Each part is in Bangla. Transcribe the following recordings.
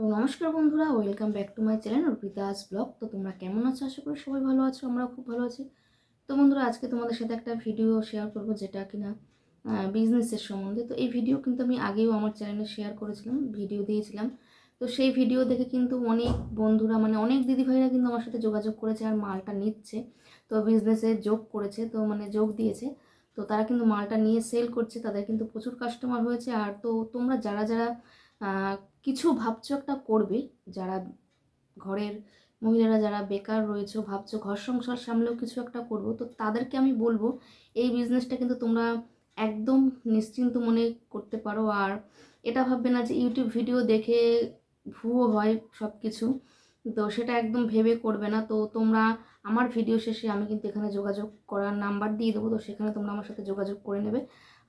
তো নমস্কার বন্ধুরা welcome back to my channel Arpita's blog তো তোমরা কেমন আছো? আশা করি সবাই ভালো আছো, আমরাও খুব ভালো আছি। তো বন্ধুরা, আজকে তোমাদের সাথে একটা ভিডিও শেয়ার করব যেটা কিনা বিজনেসের সম্বন্ধে। তো এই ভিডিও কিন্তু আমি আগেও আমার চ্যানেলে শেয়ার করেছিলাম ভিডিও দিয়েছিলাম। তো সেই ভিডিও দেখে কিন্তু অনেক বন্ধুরা মানে অনেক দিদিভাইরা কিন্তু আমার সাথে যোগাযোগ করেছে আর মালটা নিচ্ছে। তো বিজনেসে যোগ করেছে, তো মানে যোগ দিয়েছে। তো তারা কিন্তু মালটা নিয়ে সেল করছে, তাদের কিন্তু প্রচুর কাস্টমার হয়েছে। আর তো তোমরা যারা যারা কিছু ভাবছ একটা করবে যারা ঘরের মহিলারা যারা বেকার রয়েছে, ভাবছ ঘর সংসার সামলেও কিছু একটা করব। তো তাদেরকে আমি বলব, এই বিজনেসটা কিন্তু তোমরা একদম নিশ্চিন্ত মনে করতে পারো। আর এটা ভাববে না যে ইউটিউব ভিডিও দেখে ভুয়ো হয় সব কিছু তো সেটা একদম ভেবে করবে না। তো তোমরা আমার ভিডিও শেষে আমি কিন্তু এখানে যোগাযোগ করার নাম্বার দিয়ে দেবো। তো সেখানে তোমরা আমার সাথে যোগাযোগ করে নেবে।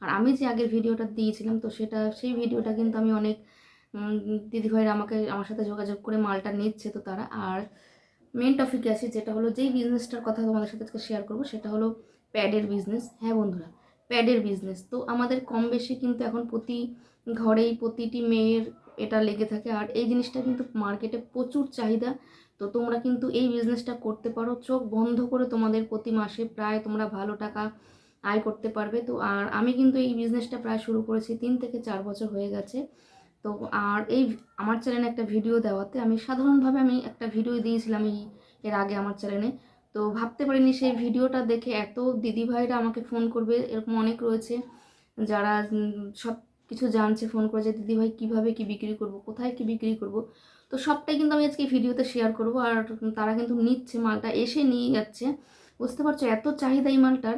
আর আমি যে আগের ভিডিওটা দিয়েছিলাম, তো সেটা, সেই ভিডিওটা কিন্তু আমি অনেক দিদিভাইরা আমাকে, আমার সাথে যোগাযোগ করে মালটা নিচ্ছে তো তারা। আর মেন টপিকে আসি যেটা হলো যেই বিজনেসটার কথা তোমাদের সাথে আজকে শেয়ার করব, সেটা হলো প্যাডের বিজনেস হ্যাঁ বন্ধুরা প্যাডের বিজনেস তো আমাদের কম বেশি কিন্তু এখন প্রতি ঘরেই প্রতিটি মেয়ের এটা লেগে থাকে। আর এই জিনিসটা কিন্তু মার্কেটে প্রচুর চাহিদা। তো তোমরা কিন্তু এই বিজনেসটা করতে পারো, চোখ বন্ধ করে তোমাদের প্রতি মাসে প্রায় তোমরা ভালো টাকা আয় করতে পারবে। তো আর আমি কিন্তু এই বিজনেসটা প্রায় শুরু করেছি তিন থেকে চার বছর হয়ে গেছে। তো আর এই আমার চ্যানেলে একটা ভিডিও দেওয়াতে আমি সাধারণভাবে আমি একটা ভিডিও দিয়েছিলাম এই, এর আগে আমার চ্যানেলে তো ভাবতে পারিনি সেই ভিডিওটা দেখে এত দিদিভাইরা আমাকে ফোন করবে, এরকম অনেক রয়েছে যারা সব কিছু জানছে ফোন করে যে দিদিভাই কীভাবে কি বিক্রি করব? কোথায় কি বিক্রি করব? তো সবটাই কিন্তু আমি আজকে ভিডিওতে শেয়ার করব আর তারা কিন্তু নিচ্ছে মালটা, এসে নিয়ে যাচ্ছে। বুঝতে পারছ? এত চাহিদা এই মালটার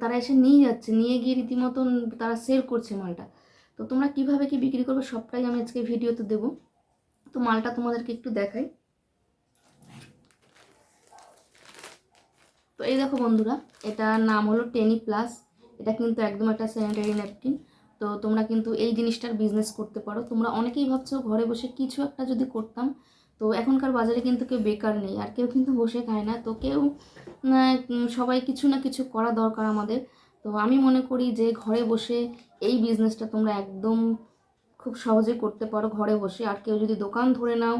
তারা এসে নিয়ে যাচ্ছে, নিয়ে গিয়ে রীতিমতন তারা সেল করছে মালটা। তো তোমরা কীভাবে কি বিক্রি করবে সবটাই আমি আজকে ভিডিওতে দেবো। তো মালটা তোমাদেরকে একটু দেখাই। তো এই দেখো বন্ধুরা, এটার নাম হলো টেনি প্লাস। এটা কিন্তু একদম একটা স্যানিটারি ন্যাপকিন তো তোমরা কিন্তু এই জিনিসটার বিজনেস করতে পারো। তোমরা অনেকেই ভাবছ ঘরে বসে কিছু একটা যদি করতাম, তো এখনকার বাজারে কিন্তু কেউ বেকার নেই আর কেউ কিন্তু বসে খায় না। তো কেউ সবাই কিছু না কিছু করা দরকার আমাদের। তো আমি মনে করি যে ঘরে বসে এই বিজনেসটা তোমরা একদম খুব সহজে করতে পারো ঘরে বসে। আর কেউ যদি দোকান ধরে নাও,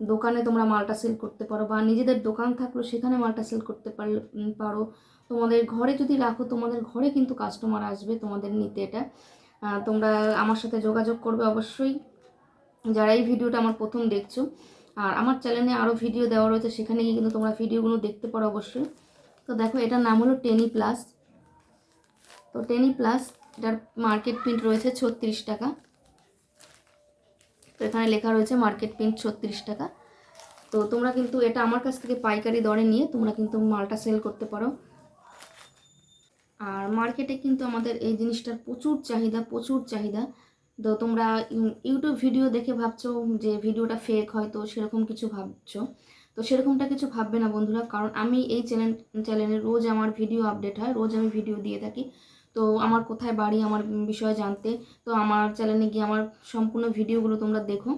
দোকানে তোমরা মালটা সেল করতে পারো বা নিজেদের দোকান থাকল সেখানে মালটা সেল করতে পারলে পারো। তোমাদের ঘরে যদি রাখো, তোমাদের ঘরে কিন্তু কাস্টমার আসবে, তোমাদের নিতে এটা। তোমরা আমার সাথে যোগাযোগ করবে অবশ্যই। যারা এই ভিডিওটা আমার প্রথম দেখছ, আর আমার চ্যানেলে আরও ভিডিও দেওয়া রয়েছে, সেখানে গিয়ে কিন্তু তোমরা ভিডিওগুলো দেখতে পারো অবশ্যই। তো দেখো, এটার নাম হলো টেনি প্লাস তো টেনি প্লাস এটার মার্কেট প্রিন্ট রয়েছে ছত্রিশ টাকা। তো এখানে লেখা রয়েছে মার্কেট প্রিন্ট ছত্রিশ টাকা। তো তোমরা কিন্তু এটা আমার কাছ থেকে পাইকারি দরে নিয়ে তোমরা কিন্তু মালটা সেল করতে পারো। আর মার্কেটে কিন্তু আমাদের এই জিনিসটার প্রচুর চাহিদা প্রচুর চাহিদা। তো তোমরা ইউটিউব ভিডিও দেখে ভাবছ যে ভিডিওটা ফেক হয়তো সেরকম কিছু ভাবছ। তো সেরকমটা কিছু ভাববে না বন্ধুরা, কারণ আমি এই চ্যানেল চ্যানেলে রোজ আমার ভিডিও আপডেট হয়, রোজ আমি ভিডিও দিয়ে থাকি। তো আমার কোথায় বাড়ি, আমার বিষয়ে জানতে। তো আমার চ্যানেলে গিয়ে আমার সম্পূর্ণ ভিডিওগুলো তোমরা দেখো।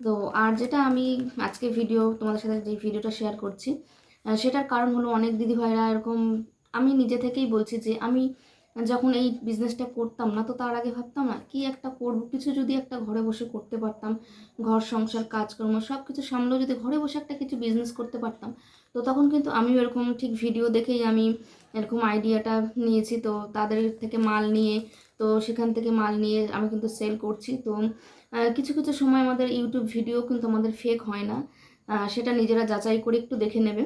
তো আর যেটা আমি আজকে ভিডিও তোমাদের সাথে যে ভিডিওটা শেয়ার করছি সেটার কারণ হলো অনেক দিদিভাইরা এরকম, আমি নিজে থেকেই বলছি যে আমি যখন এই বিজনেসটা করতাম না, তো তার আগে ভাবতাম না কি একটা করব? কিছু যদি একটা ঘরে বসে করতে পারতাম, ঘর সংসার, কাজকর্ম সব কিছু সামলেও যদি ঘরে বসে একটা কিছু বিজনেস করতে পারতাম, তো তখন কিন্তু আমিও এরকম ঠিক ভিডিও দেখেই আমি এরকম আইডিয়াটা নিয়েছি, তো তাদের থেকে মাল নিয়ে, তো সেখান থেকে মাল নিয়ে আমি কিন্তু সেল করছি, তো কিছু কিছু সময় আমাদের ইউটিউব ভিডিও কিন্তু আমাদের ফেক হয় না সেটা নিজেরা যাচাই করে একটু দেখে নেবে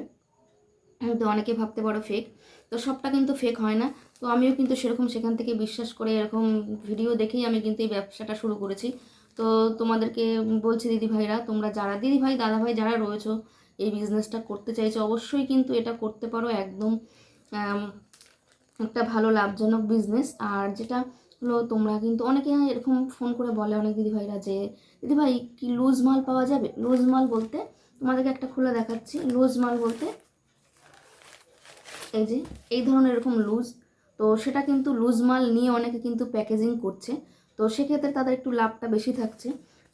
তো অনেকে ভাবতে পারো ফেক তো সবটা কিন্তু ফেক হয় না তো আমিও কিন্তু সেরকম সেখান থেকে বিশ্বাস করে এরকম ভিডিও দেখেই আমি কিন্তু এই ব্যবসাটা শুরু করেছি। তো তোমাদেরকে বলছি দিদি ভাইরা, তোমরা যারা, দিদি ভাই, দাদা ভাই যারা রয়েছো, এই বিজনেসটা করতে চাইছো, অবশ্যই কিন্তু এটা করতে পারো একদম একটা ভালো লাভজনক বিজনেস আর যেটা হলো, তোমরা কিন্তু অনেকে এরকম ফোন করে বলে, অনেক দিদিভাইরা যে দিদিভাই কি লুজ মাল পাওয়া যাবে? লুজ মাল বলতে, তোমাদেরকে একটা খুলে দেখাচ্ছি। লুজ মাল বলতে, এই যে, এই ধরনের এরকম লুজ তো সেটা কিন্তু লুজ মাল নিয়ে অনেকে কিন্তু প্যাকেজিং করছে। তো সেক্ষেত্রে তাদের একটু লাভটা বেশি থাকছে।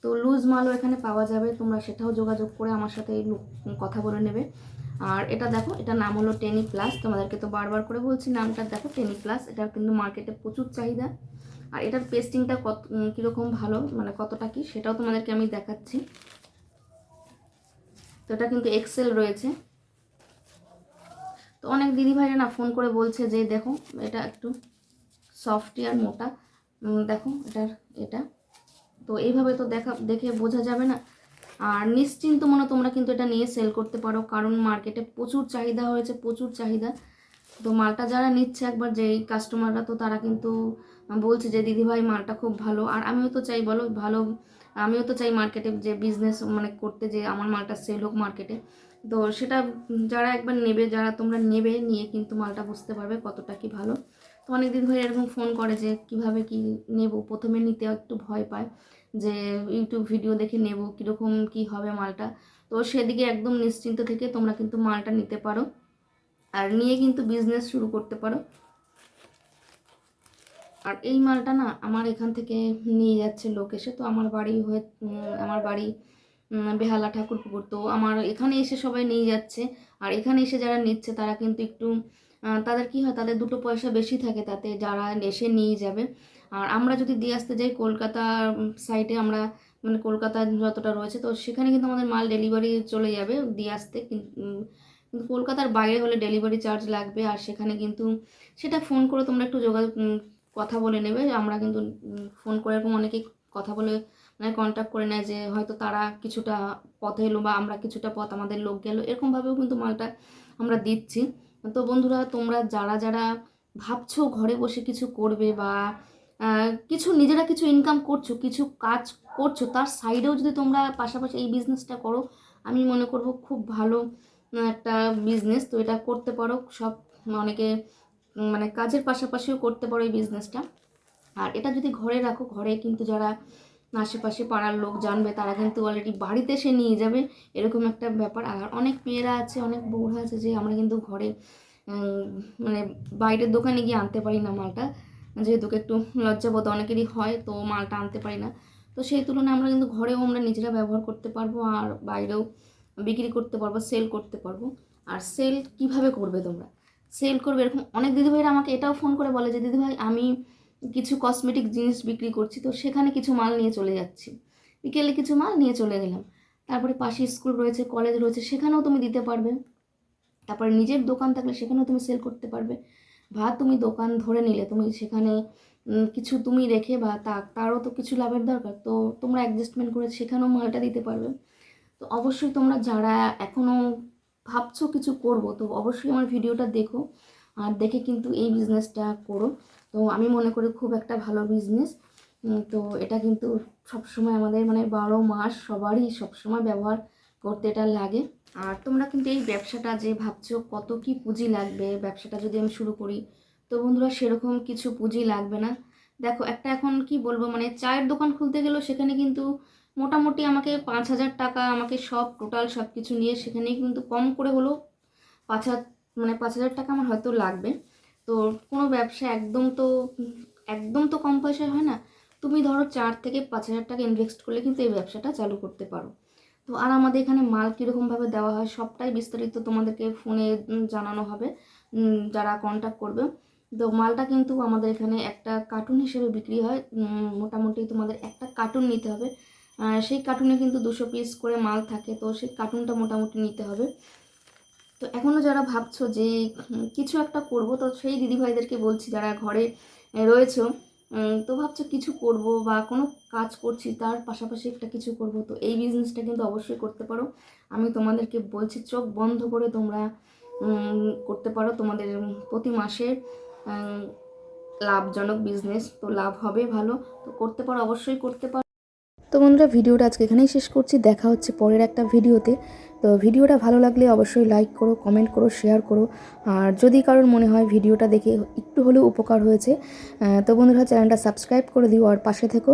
তো লুজ মালও এখানে পাওয়া যাবে, তোমরা সেটাও যোগাযোগ করে আমার সাথে কথা বলে নেবে। আর এটা দেখো, এটা নাম হলো টেনি প্লাস তোমাদেরকে তো বারবার করে বলছি নামটা, দেখো টেনি প্লাস এটার কিন্তু মার্কেটে প্রচুর চাহিদা। আর এটার পেস্টিংটা কত কীরকম ভালো মানে কতটা কি, সেটাও তোমাদেরকে আমি দেখাচ্ছি। তো এটা কিন্তু এক্সেল রয়েছে। তো অনেক দিদিভাইরা না ফোন করে বলছে যে, দেখো, এটা একটু সফটি আর মোটা। দেখো, এটার এটা। তো এইভাবে তো দেখা, দেখে বোঝা যাবে না। আর নিশ্চিন্ত মনে তোমরা কিন্তু এটা নিয়ে সেল করতে পারো, কারণ মার্কেটে প্রচুর চাহিদা হয়েছে, প্রচুর চাহিদা। তো মালটা যারা নিচ্ছে একবার, যেই কাস্টমাররা তো তারা কিন্তু বলছে যে, দিদিভাই, মালটা খুব ভালো। আর আমিও তো চাই, বলো, ভালো, আমিও তো চাই মার্কেটে যে বিজনেস মানে করতে, যে আমার মালটা সেল হোক মার্কেটে তো সেটা যারা একবার নেবে, যারা তোমরা নেবে নিয়ে কিন্তু মালটা বুঝতে পারবে কতটা কি ভালো। তো অনেক দিন ধরে এরকম ফোন করে যে কীভাবে কি নেব। প্রথমে নিতে একটু ভয় পায় যে ইউটিউব ভিডিও দেখে নেব, কীরকম কি হবে মালটা। তো সেদিকে একদম নিশ্চিন্ত থেকে তোমরা কিন্তু মালটা নিতে পারো। আর নিয়ে কিন্তু বিজনেস শুরু করতে পারো। আর এই মালটা না আমার এখান থেকে নিয়ে যাচ্ছে লোক এসে। তো আমার বাড়ি হয়ে আমার বাড়ি বেহালা ঠাকুরপুকুর তো আমার এখানে এসে সবাই নিয়ে যাচ্ছে। আর এখানে এসে যারা নিচ্ছে, তারা কিন্তু একটু তাদের কি হয়, তাদের দুটো পয়সা বেশি থাকে, তাতে যারা এসে নিয়ে যাবে। আর আমরা যদি দিয়ে আসতে যাই কলকাতা সাইডে আমরা মানে কলকাতা যতটা রয়েছে, তো সেখানে কিন্তু আমাদের মাল ডেলিভারি চলে যাবে দিয়ে আসতে। কিন্তু কলকাতার বাইরে হলে ডেলিভারি চার্জ লাগবে। আর সেখানে কিন্তু সেটা ফোন করে তোমরা একটু যোগাযোগ কথা বলে নেবে। আমরা কিন্তু ফোন করে এরকম অনেকেই কথা বলে কন্ট্যাক্ট করে নেয় যে হয়তো তারা কিছুটা পথ এলো বা আমরা কিছুটা পথ আমাদের লোক গেল। এরকমভাবেও কিন্তু মালটা আমরা দিচ্ছি। তো বন্ধুরা, তোমরা যারা যারা ভাবছ ঘরে বসে কিছু করবে বা কিছু নিজেরা কিছু ইনকাম করছ, কিছু কাজ করছ, তার সাইডেও যদি তোমরা পাশাপাশি এই বিজনেসটা করো, আমি মনে করব খুব ভালো একটা বিজনেস তো এটা করতে পারো। সব অনেকে মানে কাজের পাশাপাশিও করতে পারো এই বিজনেসটা আর এটা যদি ঘরে রাখো, ঘরে কিন্তু যারা আশেপাশে পাড়ার লোক জানবে, তারা কিন্তু অলরেডি বাড়িতে এসে নিয়ে যাবে। এরকম একটা ব্যাপার। আর অনেক মেয়েরা আছে, অনেক বউরা আছে যে আমরা কিন্তু ঘরে মানে বাইরের দোকানে গিয়ে আনতে পারি না মালটা। যেহেতু একটু লজ্জাবোধ অনেকেরই হয়, তো মালটা আনতে পারি না। তো সেই তুলনায় আমরা কিন্তু ঘরেও আমরা নিজেরা ব্যবহার করতে পারব আর বাইরেও বিক্রি করতে পারব সেল করতে পারব। আর সেল কীভাবে করবে তোমরা? সেল করবে এরকম। অনেক দিদিভাইরা আমাকে এটাও ফোন করে বলে যে, দিদিভাই, আমি কিছু কসমেটিক জিনিস বিক্রি করছি, তো সেখানে কিছু মাল নিয়ে চলে যাচ্ছি। বিকেলে কিছু মাল নিয়ে চলে গেলাম। তারপরে পাশে স্কুল রয়েছে কলেজ রয়েছে, সেখানেও তুমি দিতে পারবে। তারপরে নিজের দোকান থাকলে সেখানেও তুমি সেল করতে পারবে। বা তুমি দোকান ধরে নিলে, তুমি সেখানে কিছু তুমি রেখে বা তা, তারও তো কিছু লাভের দরকার, তো তোমরা অ্যাডজাস্টমেন্ট করে সেখানেও মালটা দিতে পারবে। তো অবশ্যই তোমরা যারা এখনও ভাবছ কিছু করব, তো অবশ্যই আমার ভিডিওটা দেখো। আর দেখে কিন্তু এই বিজনেসটা করো। তো আমি মনে করি খুব একটা ভালো বিজনেস তো এটা কিন্তু সবসময় আমাদের মানে বারো মাস সবারই সবসময় ব্যবহার করতে এটা লাগে। আর তোমরা কিন্তু এই ব্যবসাটা যে ভাবছ, কত কি পুঁজি লাগবে? ব্যবসাটা যদি আমি শুরু করি, তো বন্ধুরা সেরকম কিছু পুঁজি লাগবে না। দেখো, একটা এখন কি বলব মানে চায়ের দোকান খুলতে গেলেও সেখানে কিন্তু মোটামুটি আমাকে পাঁচ হাজার টাকা আমাকে সব টোটাল সব কিছু নিয়ে সেখানে কিন্তু কম করে হলেও পাঁচ হাজার মানে পাঁচ হাজার টাকা আমার হয়তো লাগবে। তো কোনো ব্যবসা একদম তো একদম তো কম পয়সায় হয় না। তুমি ধরো চার থেকে পাঁচ হাজার টাকা ইনভেস্ট করলে কিন্তু এই ব্যবসাটা চালু করতে পারো। তো আর আমাদের এখানে মাল কীরকমভাবে দেওয়া হয় সবটাই বিস্তারিত তোমাদেরকে ফোনে জানানো হবে যারা কন্ট্যাক্ট করবে। তো মালটা কিন্তু আমাদের এখানে একটা কার্টুন হিসেবে বিক্রি হয়। মোটামুটি তোমাদের একটা কার্টুন নিতে হবে। সেই কার্টুনে কিন্তু দুশো পিস করে মাল থাকে। তো সেই কার্টুনটা মোটামুটি নিতে হবে। তো এখনও যারা ভাবছ যে কিছু একটা করব তো সেই দিদিভাইদেরকে বলছি যারা ঘরে রয়েছো তো ভাবছ কিছু করব বা কোনো কাজ করছি তার পাশাপাশি একটা কিছু করব তো এই বিজনেসটা কিন্তু অবশ্যই করতে পারো। আমি তোমাদেরকে বলছি চোখ বন্ধ করে তোমরা করতে পারো। তোমাদের প্রতি মাসে উম, লাভজনক বিজনেস তো লাভ হবে ভালো। তো করতে পারো অবশ্যই করতে পারো। তো বন্ধুরা ভিডিওটা আজকে এখানেই শেষ করছি। দেখা হচ্ছে পরের একটা ভিডিওতে তো ভিডিওটা ভালো লাগলে অবশ্যই লাইক করো কমেন্ট করো শেয়ার করো। আর যদি কারোর মনে হয় ভিডিওটা দেখে একটু হলেও উপকার হয়েছে তো বন্ধুরা চ্যানেলটা সাবস্ক্রাইব করে দিও আর পাশে থেকো।